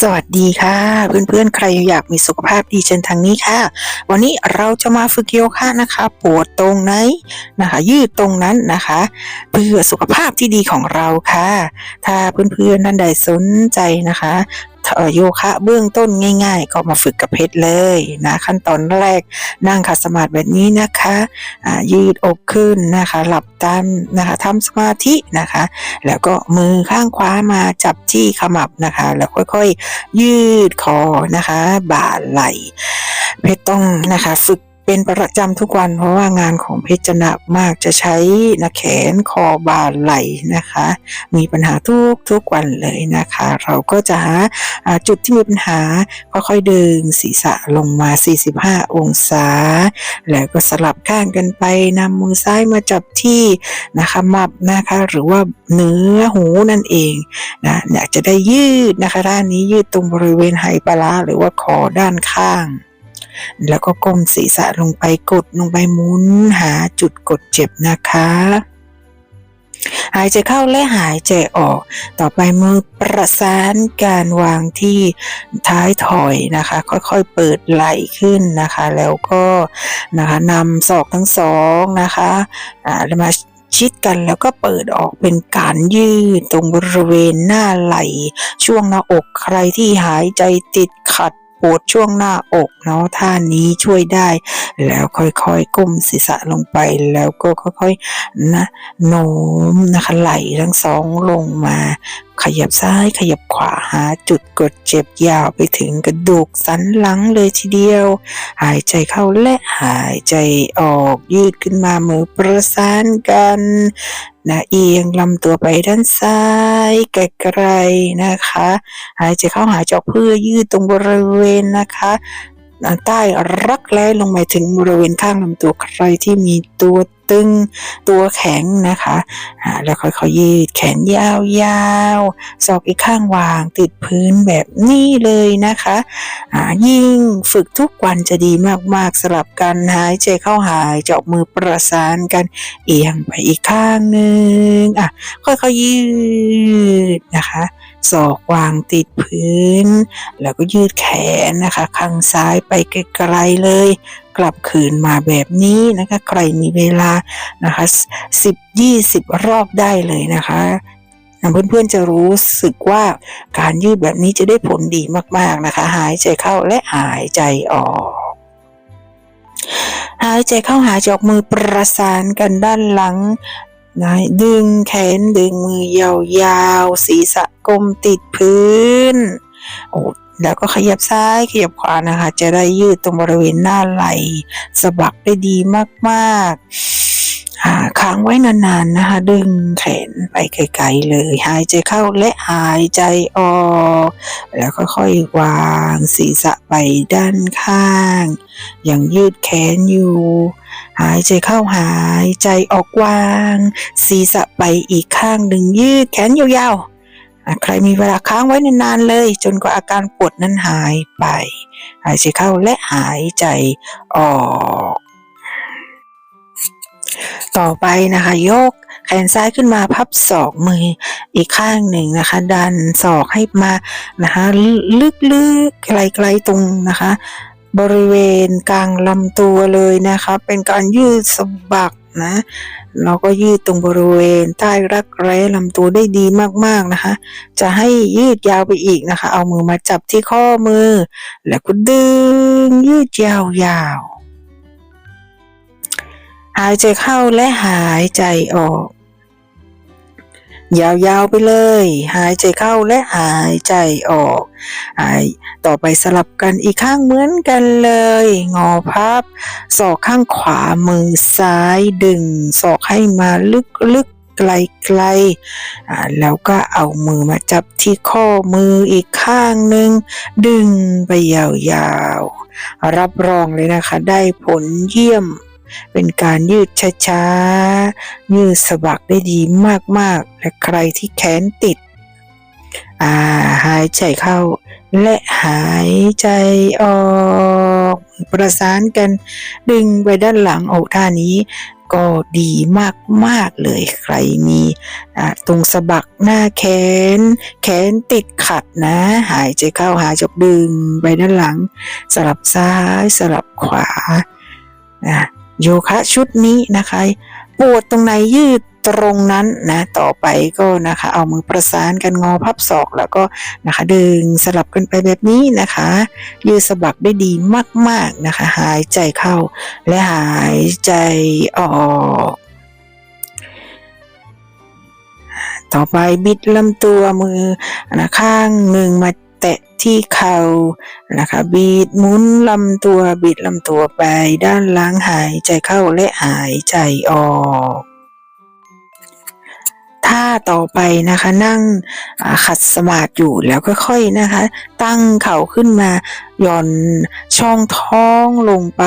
สวัสดีค่ะ เพื่อนๆ ใครอยากมีสุขภาพดีเชิญทางนี้ค่ะ วันนี้เราจะมาฝึกโยคะนะคะ ปวดตรงไหนนะคะ ยืดตรงนั้นนะคะ เพื่อสุขภาพที่ดีของเราค่ะ ถ้าเพื่อนๆท่านใดสนใจนะคะ โยคะเบื้องต้นง่าย ๆ ก็มาฝึกกับเพชรเลยนะขั้นตอนแรกนั่งขัดสมาธิแบบนี้นะคะยืดอกขึ้นนะคะ หลับตานะคะทำสมาธินะคะ แล้วก็มือข้างขวามาจับที่ขมับนะคะ แล้วค่อยๆ ยืดคอนะคะ บ่าไหลเพชรต้องนะคะฝึก เป็นประจำทุกวันเพราะว่างานของเพชรจะหนักมากจะใช้นะแขนคอบ่าไหลนะคะ มีปัญหาทุกทุกวันเลยนะคะ เราก็จะหาจุดที่มีปัญหาค่อยๆดึงศีรษะลงมา 45 องศา แล้วก็สลับข้างกันไปนำมือซ้ายมาจับที่นะคะมับนะคะหรือว่าเนื้อหูนั่นเองนะอยากจะได้ยืดนะคะด้านนี้ยืดตรงบริเวณไหปลาหรือว่าคอด้านข้าง แล้วก็ก้มศีรษะลงไปกดลงไปหมุนหาจุดกดเจ็บนะคะ หายใจเข้าและหายใจออก ต่อไปมือประสานการวางที่ท้ายถอยนะคะ ค่อยๆเปิดไหล่ขึ้นนะคะ แล้วก็นะคะนำศอกทั้งสองนะคะอ่ามาชิดกันแล้วก็เปิดออกเป็นการยืดตรงบริเวณหน้าไหล่ ช่วงหน้าอกใครที่หายใจติดขัด ปวดช่วงหน้าอกเนาะท่านี้ช่วยได้ แล้วค่อยๆก้มศีรษะลงไป แล้วก็ค่อยๆนะโน้มนะคะไหล่ทั้งสองลงมา ขยับซ้ายขยับขวาหาจุดกดเจ็บยาวไปถึงกระดูกสันหลังเลยทีเดียว หายใจเข้าและหายใจออกยืดขึ้นมามือประสานกัน นะเอียงลำตัวไปด้านซ้ายไกลๆนะคะ หายใจเข้าหายใจออกเพื่อยืดตรงบริเวณนะคะใต้รักแร้ลงมาถึงบริเวณข้างลำตัวใครที่มีตัว ตึงตัวแข็งนะคะแล้วค่อยๆยืดแขนยาวๆ ศอกอีกข้างวางติดพื้นแบบนี้เลยนะคะอ่ายิ่งฝึกทุกวันจะดีมากๆสลับกันหายใจเข้าหายใจออกมือประสานกันเอียงไปอีกข้างหนึ่งอะค่อยๆยืดนะคะศอกวางติดพื้น แล้วก็ยืดแขนนะคะข้างซ้ายไปไกลๆเลย กลับคืนมาแบบนี้นะคะ ใครมีเวลานะคะสิบยี่สิบรอบได้เลยนะคะเพื่อนๆจะรู้สึกว่าการยืดแบบนี้จะได้ผลดีมากๆนะคะ หายใจเข้าและหายใจออกหายใจเข้าหายใจออกมือประสานกันด้านหลังนะดึงแขนดึงมือยาวๆ ศีรษะกลมติดพื้น โอ้ แล้วก็ขยับซ้ายขยับขวานะคะ จะได้ยืดตรงบริเวณหน้าไหล่สะบักได้ดีมากๆค้างไว้นานๆนะคะ ดึงแขนไปไกลๆเลย หายใจเข้าและหายใจออก แล้วก็ค่อยๆวางศีรษะไปด้านข้างยังยืดแขนอยู่ หายใจเข้าหายใจออกวาง ศีรษะไปอีกข้างหนึ่งยืดแขนยาวๆ ใครมีเวลาค้างไว้นานๆเลย จนกว่าอาการปวดนั้นหายไป หายใจเข้าและหายใจออก ต่อไปนะคะยกแขนซ้ายขึ้นมาพับศอกมืออีกข้างหนึ่งนะคะ ดันศอกให้มานะคะลึกๆไกลๆตรงนะคะ บริเวณกลางลำตัวเลยนะคะ เป็นการยืดสะบัก นะเราก็ยืดตรงบริเวณ ใต้รักแร้ลำตัวได้ดีมากๆนะคะ จะให้ยืดยาวไปอีกนะคะ เอามือมาจับที่ข้อมือ แล้วก็ดึงยืดยาวๆหายใจเข้าและหายใจออก ยาวๆไปเลย หายใจเข้าและหายใจออกหายต่อไปสลับกันอีกข้างเหมือนกันเลย งอพับศอกข้างขวามือซ้ายดึงศอกให้มาลึกๆไกลๆแล้วก็เอามือมาจับที่ข้อมืออีกข้างหนึ่งดึงไปยาวๆ รับรองเลยนะคะ ได้ผลเยี่ยม เป็นการยืดช้าๆ ยืดสะบักได้ดีมากๆ และใครที่แขนติด อ่า หายใจเข้า และหายใจออกประสานกัน ดึงไปด้านหลังโอ้ท่านี้ ก็ดีมากๆเลยใครมีตรงสะบักหน้าแขน แขนติดขัดนะ หายใจเข้าหายจดึงไปด้านหลัง สลับซ้ายสลับขวานะ โยคะชุดนี้นะคะ ปวดตรงไหนยืดตรงนั้นนะต่อไปก็นะคะ เอามือประสานกันงอพับศอกแล้วก็นะคะ ดึงสลับกันไปแบบนี้นะคะ ยืดสะบักได้ดีมาก ๆนะคะ หายใจเข้าและหายใจออก ต่อไปบิดลำตัวมือนะข้างหนึ่งมา แตะที่เข่านะคะบิดหมุนลำตัวบิดลำตัวไปด้านหล่างหายใจเข้าและหายใจออกท่าต่อไปนะคะนั่งขัดสมาธิอยู่แล้วก็ค่อยๆนะคะ ตั้งเข่าขึ้นมาหย่อนช่องท้องลงไป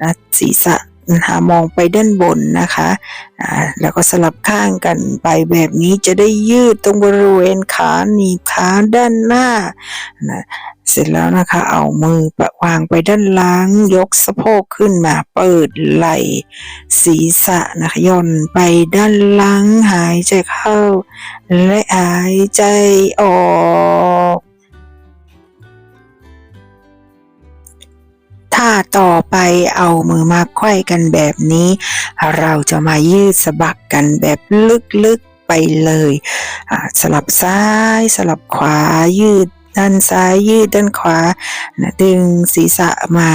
นะศีรษะ นะคะมองไปด้านบนนะคะอ่าแล้วก็สลับข้างกันไปแบบนี้จะได้ยืดตรงบริเวณขาหนีบขาด้านหน้านะเสร็จแล้วนะคะเอามือประวางไปด้านหล่าง ยกสะโพกขึ้นมาเปิดไหล่ศีรษะนะคะย่อนไปด้านหลังหายใจเข้า และหายใจออก ท่าต่อไปเอามือมาไขว้กันแบบนี้ เราจะมายืดสะบักกันแบบลึกๆไปเลยอ่าสลับซ้ายสลับขวายืดด้านซ้ายยืดด้านขวานะดึงศีรษะมา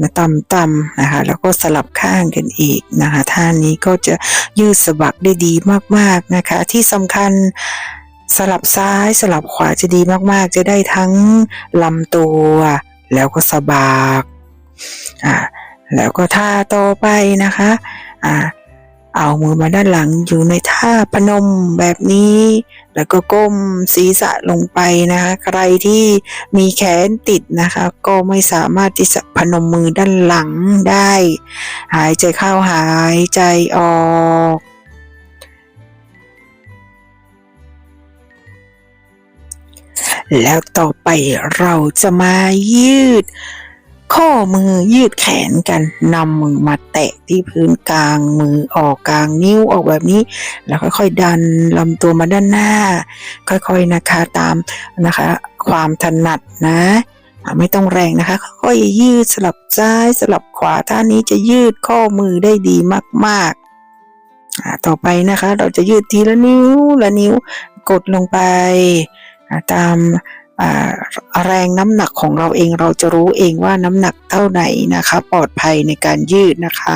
นะต่ำๆนะคะแล้วก็สลับข้างกันอีกนะคะท่านี้ก็จะยืดสะบักได้ดีมากๆนะคะ ที่สำคัญสลับซ้ายสลับขวาจะดีมากๆ จะได้ทั้งลำตัว แล้วก็สะบัก อ่าแล้วก็ท่าต่อไปนะคะอ่าเอามือมาด้านหลังอยู่ในท่าพนมแบบนี้ แล้วก็ก้มศีรษะลงไปนะคะใครที่มีแขนติดนะคะ ก็ไม่สามารถที่จะพนมมือด้านหลังได้ หายใจเข้าหายใจออกแล้วต่อไปเราจะมายืด ข้อมือยืดแขนกันนำมือมาแตะที่พื้นกลางมือออกกลางนิ้วออกแบบนี้ แล้วค่อยๆดันลำตัวมาด้านหน้า ค่อยๆนะคะตามนะคะ ความถนัดนะไม่ต้องแรงนะคะ ค่อยๆยืดสลับซ้ายสลับขวาท่านี้จะยืดข้อมือได้ดีมากๆต่อไปนะคะ เราจะยืดทีละนิ้วละนิ้วกดลงไปตาม แรงน้ำหนักของเราเองเราจะรู้เองว่าน้ำหนักเท่าไหร่นะคะ ปลอดภัยในการยืดนะคะ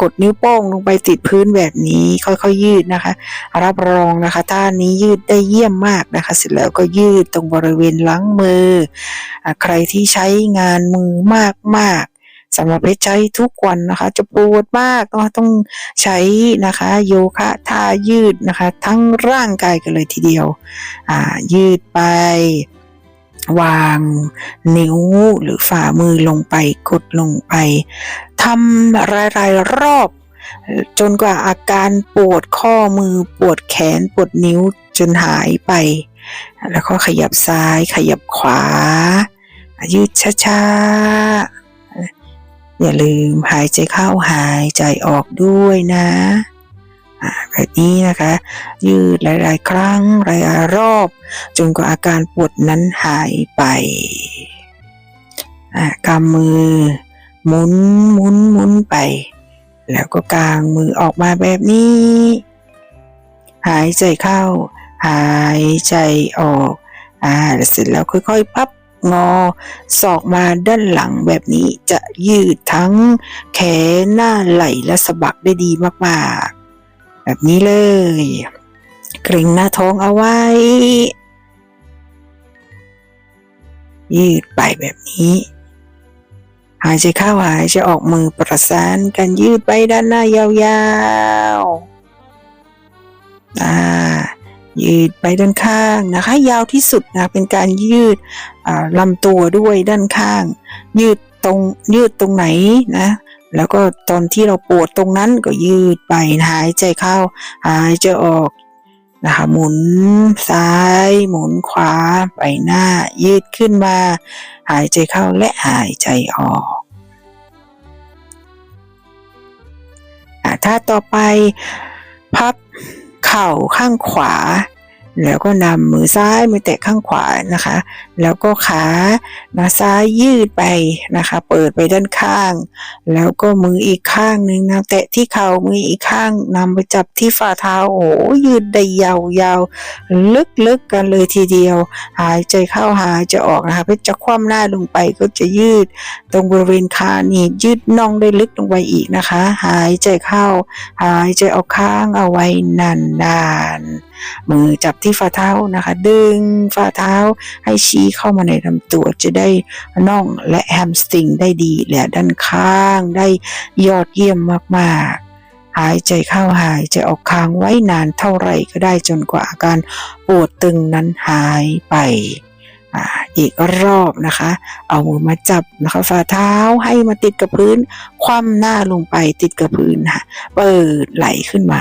กดนิ้วโป้งลงไปติดพื้นแบบนี้ค่อยๆยืดนะคะ รับรองนะคะท่านี้ยืดได้เยี่ยมมากนะคะ เสร็จแล้วก็ยืดตรงบริเวณหลังมืออใครที่ใช้งานมือมากๆ สำหรับเพชรใช้ทุกวันนะคะ จะปวดมากเนาะต้องใช้นะคะโยคะท่ายืดนะคะ ทั้งร่างกายกันเลยทีเดียวอ่ายืดไป วางนิ้วหรือฝ่ามือลงไปกดลงไปทำหลายๆรอบจนกว่าอาการปวดข้อมือปวดแขนปวดนิ้วจนหายไป แล้วก็ขยับซ้ายขยับขวา ยืดช้าๆ อย่าลืมหายใจเข้าหายใจออกด้วยนะแบบนี้นะคะ ยืดหลาย ๆ ครั้งหลายๆรอบ จนกว่าอาการปวดนั้นหายไปอ่ากำมือ หมุนหมุนหมุนไป แล้วก็กางมือออกมาแบบนี้ หายใจเข้า หายใจออกอ่าเสร็จแล้วค่อย ๆ พับ งอ ศอกมาด้านหลังแบบนี้จะยืดทั้งแขนหน้าไหล่และสะบักได้ดีมากๆ แบบนี้เลยเกร็งหน้าท้องเอาไว้ ยืดไปแบบนี้ หายใจเข้าหายใจออกมือประสานกันยืดไปด้านหน้ายาวๆอ่ายืดไปด้านข้างนะคะ ยาวที่สุดนะเป็นการยืด ลำตัวด้วยด้านข้าง ยืดตรงยืดตรงไหนนะ แล้วก็ตอนที่เราปวดตรงนั้นก็ยืดไปหายใจเข้า หายใจออกนะคะหมุนซ้าย หมุนขวาไปหน้า ยืดขึ้นมา หายใจเข้าและหายใจออกอ่าท่าต่อไป พับเข่าข้างขวา แล้วก็นำมือซ้ายมือแตะข้างขวานะคะ แล้วก็ขามาซ้ายยืดไปนะคะ เปิดไปด้านข้าง แล้วก็มืออีกข้างหนึ่งนะแตะที่เข่ามืออีกข้างนำไปจับที่ฝ่าเท้าโอ้ยืดได้ยาวๆลึกๆกันเลยทีเดียว หายใจเข้าหายใจออกนะคะเพื่อจะคว่ำหน้าลงไปก็จะยืด ตรงบริเวณคาหนีบยืดน่องได้ลึกลงไปอีกนะคะ หายใจเข้า หายใจออกค้างเอาไว้นานๆ มือจับที่ฝ่าเท้านะคะ ดึงฝ่าเท้าให้ชี้เข้ามาในลำตัวจะได้น่องและแฮมสตริงได้ดีและด้านข้างได้ยอดเยี่ยมมากๆหายใจเข้าหายใจออกค้างไว้นานเท่าไหร่ก็ได้จนกว่าอาการปวดตึงนั้นหายไปอีกรอบนะคะ เอามือมาจับนะคะฝ่าเท้าให้มาติดกับพื้น คว่ำหน้าลงไปติดกับพื้นค่ะเปิดไหลขึ้นมา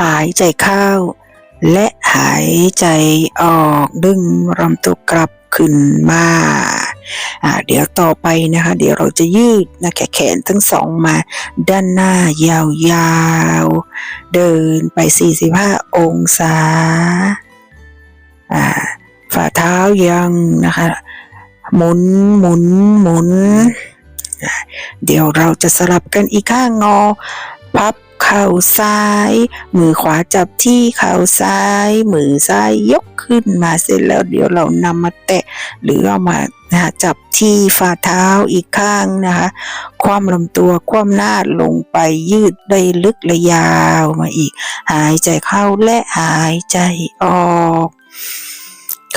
หายใจเข้า และหายใจออกดึงลำตัวกลับขึ้นมาอ่าเดี๋ยวต่อไปนะคะ เดี๋ยวเราจะยืดนะแขนทั้งสองมา ด้านหน้ายาวๆ เดินไป 45 องศาอ่าฝ่าเท้ายังนะคะ หมุนหมุนหมุน เดี๋ยวเราจะสลับกันอีกข้างงอ พับ เข่าซ้าย มือขวาจับที่เข่าซ้าย มือซ้ายยกขึ้นมาเสร็จแล้วเดี๋ยวเรานำมาแตะหรือเอามานะคะจับที่ฝ่าเท้าอีกข้างนะคะความลำตัวความหน้าลงไปยืดได้ลึกและยาวมาอีก หายใจเข้าและหายใจออก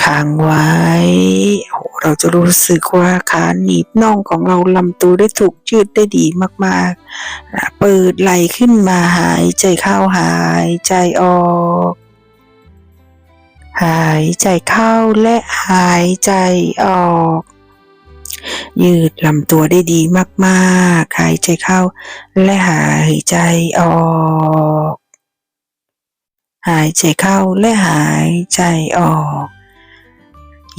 ค้างไว้โหเราจะรู้สึกว่าขาหนีบน่องของเราลำตัวได้ถูกยืดได้ดีมากๆ เปิดไหลขึ้นมาหายใจเข้าหายใจออก หายใจเข้าและหายใจออก ยืดลำตัวได้ดีมากๆ หายใจเข้าและหายใจออกหายใจเข้าและหายใจออก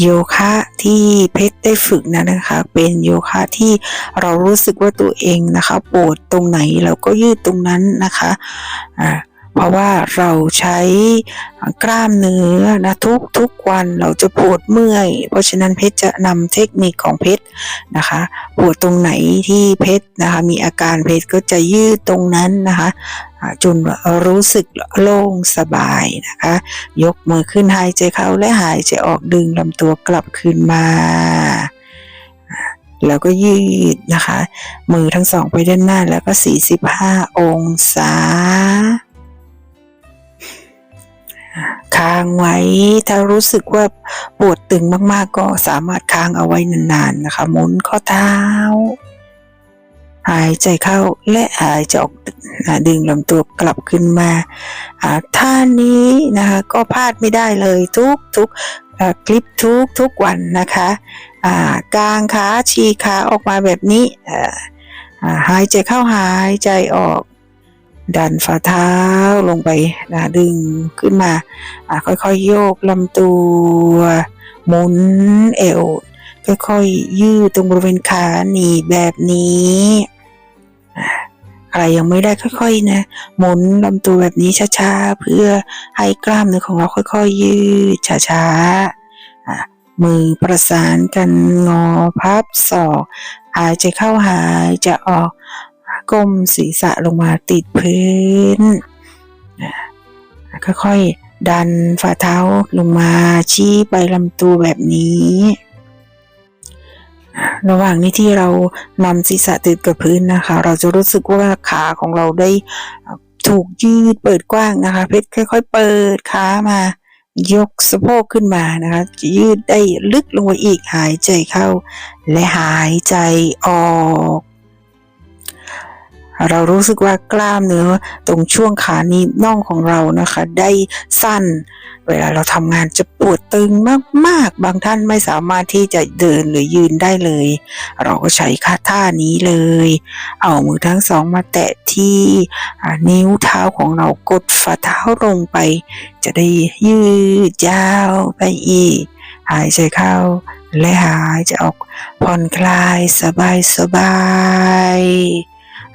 โยคะที่เพชรได้ฝึกนะนะคะ เป็นโยคะที่เรารู้สึกว่าตัวเองนะคะปวดตรงไหนเราก็ยืดตรงนั้นนะคะอ่า เพราะว่าเราใช้กล้ามเนื้อนะทุกทุกวันเราจะปวดเมื่อย เพราะฉะนั้นเพชรจะนำเทคนิคของเพชรนะคะปวดตรงไหนที่เพชรนะคะมีอาการเพชรก็จะยืดตรงนั้นนะคะจนรู้สึกโล่งสบายนะคะ ยกมือขึ้นหายใจเข้าและหายใจออกดึงลำตัวกลับคืนมาอ่าแล้วก็ยืดนะคะ มือทั้งสองไปด้านหน้าแล้วก็ 45 องศา ค้างไว้ ถ้ารู้สึกว่าปวดตึงมากๆ ก็สามารถค้างเอาไว้นานๆนะคะ หมุนข้อเท้า หายใจเข้าและหายใจออกดึงลำตัวกลับขึ้นมาท่านี้นะคะก็พลาดไม่ได้เลยทุกทุกคลิปทุกทุกวันนะคะอ่ากางขาฉีขาออกมาแบบนี้หายใจเข้าหายใจออก ดันฝ่าเท้าลงไปนะดึงขึ้นมาค่อยๆโยกลำตัว หมุนเอวค่อยๆยืดตรงบริเวณขาหนีแบบนี้อ่าใครยังไม่ได้ค่อยๆนะหมุนลำตัวแบบนี้ช้าๆเพื่อให้กล้ามเนื้อของเราค่อยๆ ยืดช้าๆามือประสานกันงอพับศอก หายใจเข้าหายใจออก ก้มศีรษะลงมาติดพื้น ค่อยๆ ดันฝ่าเท้าลงมาชี้ไปลำตัวแบบนี้ ระหว่างนี้ที่เรานำศีรษะติดกับพื้นนะคะ เราจะรู้สึกว่าขาของเราได้ถูกยืดเปิดกว้างนะคะ เพชรค่อย ๆ เปิดขามายกสะโพกขึ้นมานะคะจะยืดได้ลึกลงไปอีกหายใจเข้า และหายใจออก เรารู้สึกว่ากล้ามเนื้อตรงช่วงขานีบน่องของเรานะคะ ได้สั้น เวลาเราทำงานจะปวดตึงมากๆ บางท่านไม่สามารถที่จะเดินหรือยืนได้เลย เราก็ใช้ค่าท่านี้เลย เอามือทั้งสองมาแตะที่นิ้วเท้าของเรากดฝ่าเท้าลงไป จะได้ยืดยาวไปอีก หายใจเข้าและหายใจออกผ่อนคลายสบายสบาย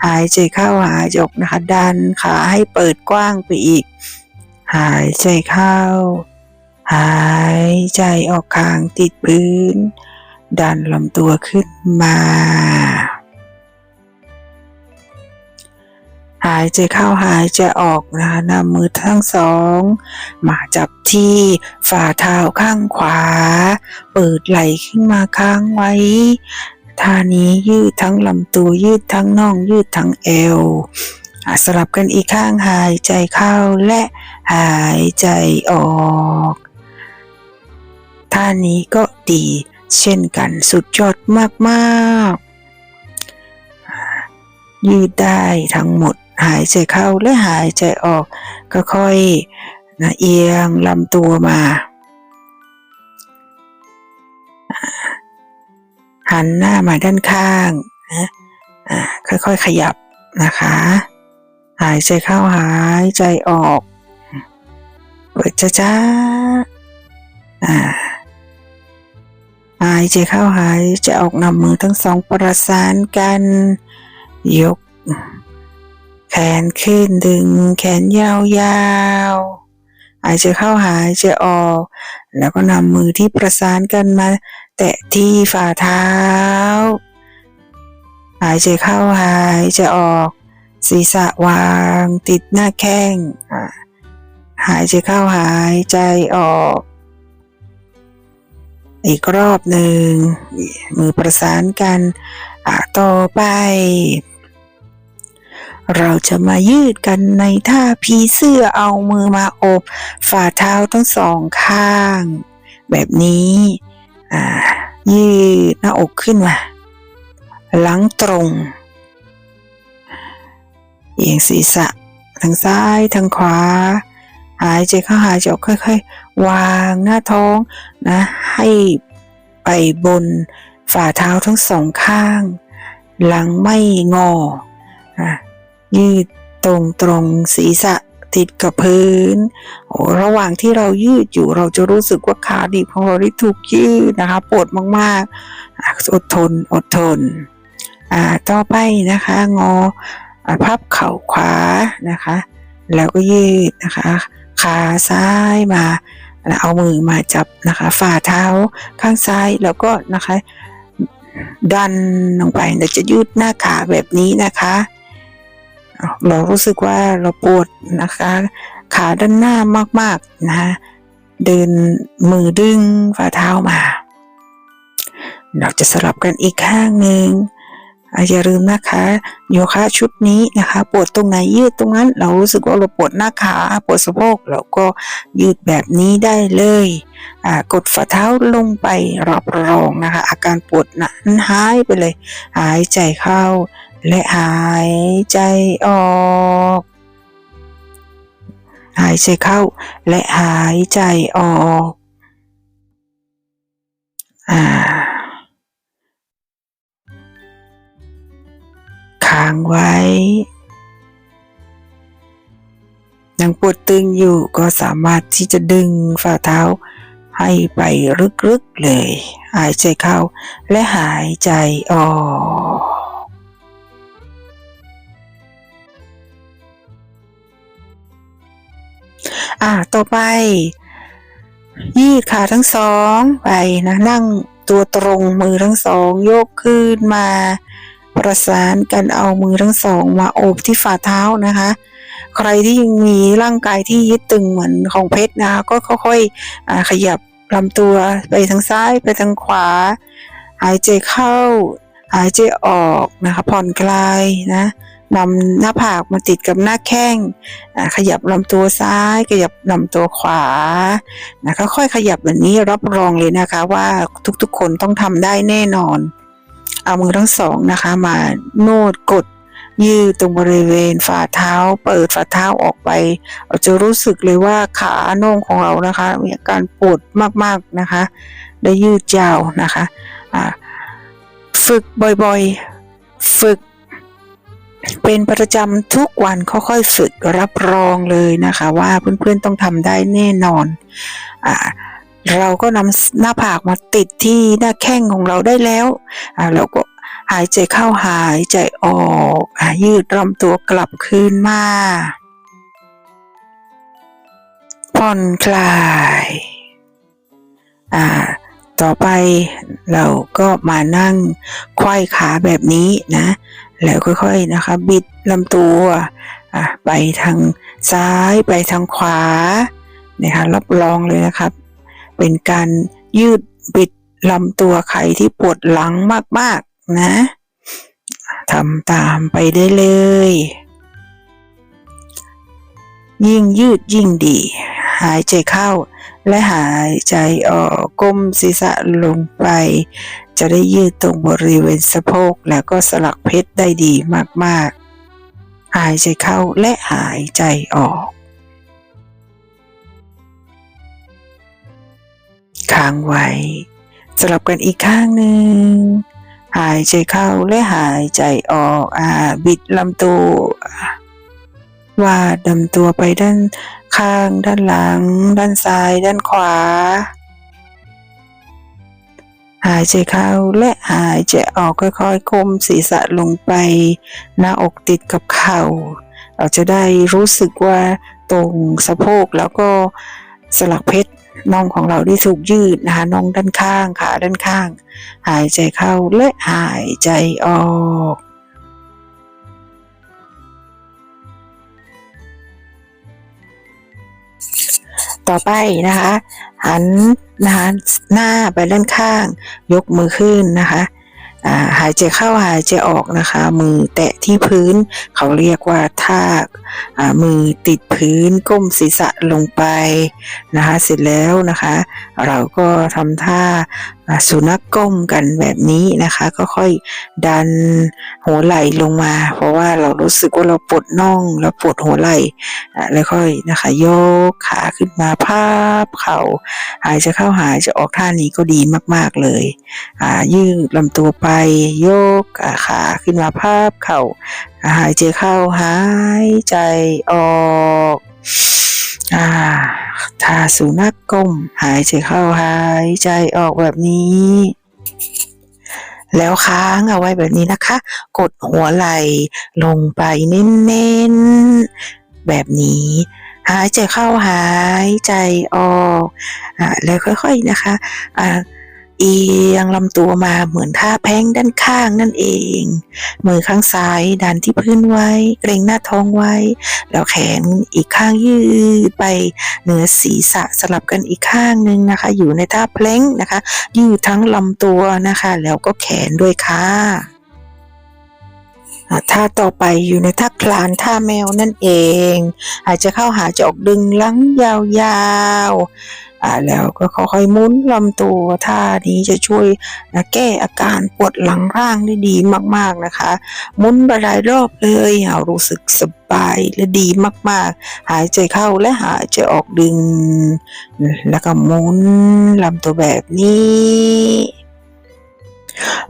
หายใจเข้าหายใจออกนะคะ ดันขาให้เปิดกว้างไปอีก หายใจเข้า หายใจออกคางติดพื้น ดันลำตัวขึ้นมา หายใจเข้าหายใจออกนะคะนำมือทั้งสอง มาจับที่ฝ่าเท้าข้างขวา เปิดไหล่ขึ้นมาค้างไว้ ท่านี้ยืดทั้งลำตัวยืดทั้งน่องยืดทั้งเอวสลับกันอีกข้างหายใจเข้าและหายใจออกท่านี้ก็ดีเช่นกันสุดยอดมากๆ ยืดได้ทั้งหมดหายใจเข้าและหายใจออกก็ค่อยนะเอียงลำตัวมา หันหน้ามาด้านข้างนะอ่าค่อยๆขยับนะคะ หายใจเข้าหายใจออกเปิดจ้าๆอ่าหายใจเข้าหายใจออกนำมือทั้งสองประสานกัน ยก แขนขึ้นดึง แขนยาวๆหายใจเข้าหายใจออก แล้วก็นำมือที่ประสานกันมา แตะที่ฝ่าเท้า หายใจเข้าหายใจออก ศีรษะวางติดหน้าแข้ง หายใจเข้าหายใจออก อีกรอบหนึ่ง มือประสานกันต่อไป เราจะมายืดกันในท่าผีเสื้อเอามือมาอบ ฝ่าเท้าทั้งสองข้าง แบบนี้ ยืดหน้าอกขึ้นมา หลังตรง เอียงศีรษะทางซ้ายทางขวา หายใจเข้าหายใจออกค่อยๆ วางหน้าท้องนะ ให้ไปบนฝ่าเท้าทั้งสองข้าง หลังไม่งออะยืดตรงตรงๆศีรษะ ติดกับพื้นโอ้ระหว่างที่เรายืดอยู่เราจะรู้สึกว่าขาดีบของเราได้ถูกยืดนะคะ ปวดมากๆอะอดทน อดทน อ่า ต่อไปนะคะ งออ่าพับเข่าขวานะคะ แล้วก็ยืดนะคะ ขาซ้ายมาแล้วเอามือมาจับนะคะ ฝ่าเท้าข้างซ้ายแล้วก็นะคะ ดันลงไปเราจะยืดหน้าขาแบบนี้นะคะ เรารู้สึกว่าเราปวดนะคะ ขาด้านหน้ามากๆนะคะเดินมือดึงฝ่าเท้ามา เราจะสลับกันอีกข้างหนึ่งอย่าลืมนะคะโยคะชุดนี้นะคะ ปวดตรงไหนยืดตรงนั้น เรารู้สึกว่าเราปวดหน้าขาปวดสะโพกเราก็ยืดแบบนี้ได้เลยกดฝ่าเท้าลงไปรับรองนะคะ อาการปวดนั้นหายไปเลย หายใจเข้า และหายใจออก หายใจเข้า และหายใจออกอ่าค้างไว้ ยังปวดตึงอยู่ก็สามารถที่จะดึงฝ่าเท้าให้ไปลึกๆเลย หายใจเข้าและหายใจออก อ่าต่อไป ยืดขาทั้งสองไปนะนั่งตัวตรงมือทั้งสอง ยกขึ้นมา ประสานกันเอามือทั้งสอง มาโอบที่ฝ่าเท้านะคะ ใครที่ยังมีร่างกายที่ยึดตึงเหมือนของเพชรนะคะก็ค่อยๆขยับลำตัวไปทางซ้ายไปทางขวา หายใจเข้า หายใจออกนะคะผ่อนคลายนะ นำหน้าผากมาติดกับหน้าแข้งขยับลำตัวซ้าย ขยับลำตัวขวานะคะค่อยๆขยับแบบนี้รับรองเลยนะคะ ว่าทุกๆคนต้องทำได้แน่นอน เอามือทั้งสองนะคะมาโนดกดยืดตรงบริเวณฝ่าเท้า เปิดฝ่าเท้าออกไป เราจะรู้สึกเลยว่าขาโน่องของเรานะคะ มีอาการปวดมากๆนะคะ ได้ยืดยาวนะคะฝึกบ่อยๆ ฝึก เป็นประจำทุกวันค่อยๆฝึกรับรองเลยนะคะ ว่าเพื่อนๆต้องทำได้แน่นอนอ่าเราก็นำหน้าผากมาติดที่หน้าแข้งของเราได้แล้วอ่าเราก็หายใจเข้าหายใจออกอะยืดลำตัวกลับคืนมาผ่อนคลายอ่าต่อไปเราก็มานั่งควายขาแบบนี้นะ แล้วค่อยๆนะคะ บิดลำตัวอะไปทางซ้ายไปทางขวานะคะรับรองเลยนะครับ เป็นการยืดบิดลำตัวใครที่ปวดหลังมากๆนะทำตามไปได้เลย ยิ่งยืดยิ่งดี หายใจเข้าและหายใจออกก้มศีรษะลงไป จะได้ยืดตรงบริเวณสะโพกแล้วก็สลักเพชรได้ดีมากๆ หายใจเข้าและหายใจออก ค้างไว้ สลับกันอีกข้างหนึ่ง หายใจเข้าและหายใจออกอ่าบิดลำตัววาดลำตัวไปด้านข้าง ด้านหลัง ด้านซ้าย ด้านขวา หายใจเข้าและหายใจออกค่อยๆก้มศีรษะลงไป หน้าอกติดกับเข่า เราจะได้รู้สึกว่าตรงสะโพกแล้วก็สลักเพชรน่องของเราได้ถูกยืดนะคะน่องด้านข้างขาด้านข้าง หายใจเข้าและหายใจออก ต่อไปนะคะ หันนะคะหน้าไปด้านข้าง ยกมือขึ้นนะคะหายใจเข้าหายใจออกนะคะ มือแตะที่พื้น เขาเรียกว่าท่ามือติดพื้นก้มศีรษะลงไปนะคะ เสร็จแล้วนะคะ เราก็ทำท่า สุนัขก้มกันแบบนี้นะคะ ก็ค่อยดันหัวไหล่ลงมา เพราะว่าเรารู้สึกว่าเราปวดน่องแล้วปวดหัวไหล่อ่าแล้วค่อยนะคะยกขาขึ้นมาพาบเข่าหายใจเข้าหายใจออกท่านี้ก็ดีมากๆเลยอ่ายืดลำตัวไปโยกขาขึ้นมาพาบเขา่าหายใจเข้าหายใจออก อ่าทาสุนัขก้ม หายใจเข้าหายใจออกแบบนี้ แล้วค้างเอาไว้แบบนี้นะคะ กดหัวไหล่ลงไปเน้นๆ แบบนี้ หายใจเข้าหายใจออกอ่าแล้วค่อยๆนะคะอ่า เอียงลำตัวมาเหมือนท่าแพ้งด้านข้างนั่นเอง มือข้างซ้ายดันที่พื้นไว้ เกรงหน้าท้องไว้ แล้วแขนอีกข้างยืดไปเหนือศีรษะสลับกันอีกข้างหนึ่งนะคะ อยู่ในท่าเพลงนะคะ ยืดทั้งลำตัวนะคะ แล้วก็แขนด้วยค่ะท่าต่อไปอยู่ในท่าคลานท่าแมวนั่นเองหายใจเข้าหาจออกดึงลังยาวๆ อ่าแล้วก็ค่อยๆหมุนลำตัวท่านี้จะช่วยนะแก้อาการปวดหลังร่างได้ดีมากๆนะคะหมุนไปหลายรอบเลยเอารู้สึกสบายและดีมากๆ หายใจเข้าและหายใจออกดึง แล้วก็หมุนลำตัวแบบนี้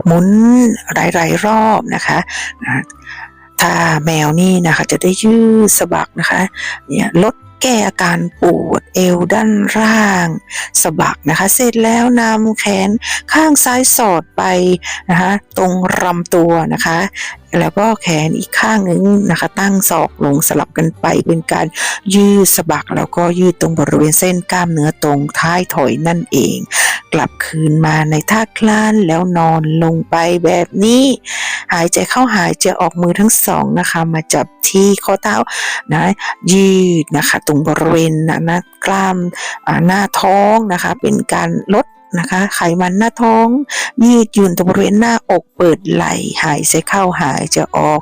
หมุนหลายๆรอบนะคะอ่าถ้าแมวนี่นะคะจะได้ยืดสะบักนะคะเนี่ยลด แก้อาการปวดเอวด้านล่างสะบักนะคะ เสร็จแล้วนำแขนข้างซ้ายสอดไปนะคะตรงลำตัวนะคะ แล้วก็แขนอีกข้างหนึ่งนะคะ ตั้งศอกลงสลับกันไปเป็นการยืดสะบักแล้วก็ยืดตรงบริเวณเส้นกล้ามเนื้อตรงท้ายถอยนั่นเอง กลับคืนมาในท่าคลานแล้วนอนลงไปแบบนี้ หายใจเข้าหายใจออกมือทั้งสองนะคะ มาจับที่ข้อเท้านะยืดนะคะ ตรงบริเวณหน้าหน้ากล้ามหน้าท้องนะคะ เป็นการลด นะคะ ไขมันหน้าท้อง ยืดหยุ่นตรงบริเวณหน้าอกเปิดไหล่หายใจเข้าหายใจออก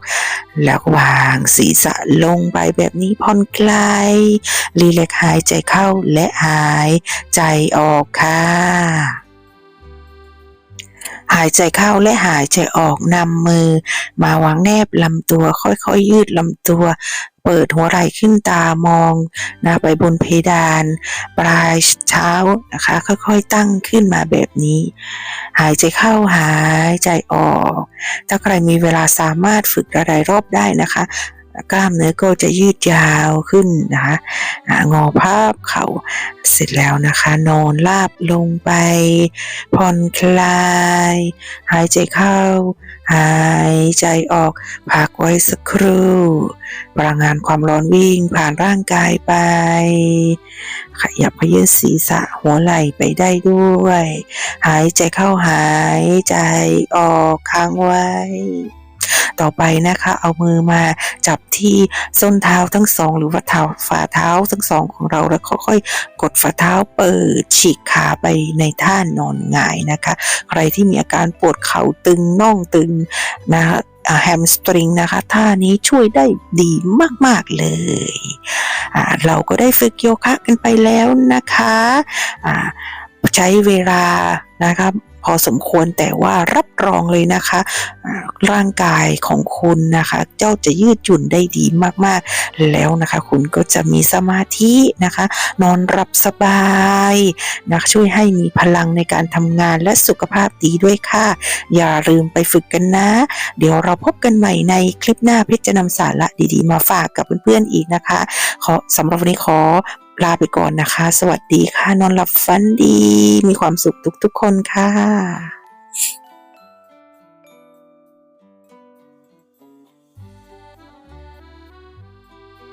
แล้ววางศีรษะลงไปแบบนี้ผ่อนคลายรีแลกหายใจเข้าและหายใจออกค่ะหายใจเข้าและหายใจออกนำมือ มาวางแนบลำตัวค่อยๆยืดลำตัว เปิดหัวไหล่ขึ้นตามองนะไปบนเพดาน ปลายเท้านะคะ ค่อยๆตั้งขึ้นมาแบบนี้ หายใจเข้าหายใจออก ถ้าใครมีเวลาสามารถฝึกหลายรอบได้นะคะ กล้ามเนื้อก็จะยืดยาวขึ้นนะคะงอภาพเข่าเสร็จแล้วนะคะ นอนราบลงไปผ่อนคลาย หายใจเข้า หายใจออกพักไว้สักครู่พลังงานความร้อนวิ่งผ่านร่างกายไป ขยับขยื่นศีรษะหัวไหล่ไปได้ด้วย หายใจเข้าหายใจออกค้างไว้ ต่อไปนะคะ เอามือมาจับที่ส้นเท้าทั้งสองหรือว่าเท้าฝ่าเท้าทั้งสองของเราแล้วค่อยๆกดฝ่าเท้าเปิดฉีกขาไปในท่านอนหงายนะคะ ใครที่มีอาการปวดเข่าตึงน่องตึงนะคะแฮมสตริงนะคะ ท่านี้ช่วยได้ดีมาก ๆ เลย เราก็ได้ฝึกโยคะกันไปแล้วนะคะ ใช้เวลานะคะ พอสมควรแต่ว่ารับรองเลยนะคะ ร่างกายของคุณนะคะ เจ้าจะยืดหยุ่นได้ดีมากๆ แล้วนะคะ คุณก็จะมีสมาธินะคะ นอนหลับสบายนะช่วยให้มีพลังในการทำงานและสุขภาพดีด้วยค่ะ อย่าลืมไปฝึกกันนะ เดี๋ยวเราพบกันใหม่ในคลิปหน้าเพชรจะนำสาระดีๆ มาฝากกับเพื่อนๆอีกนะคะ ขอสำหรับวันนี้ขอ ลาไปก่อนนะคะ สวัสดีค่ะ นอนหลับฝันดี มีความสุขทุกๆคนค่ะ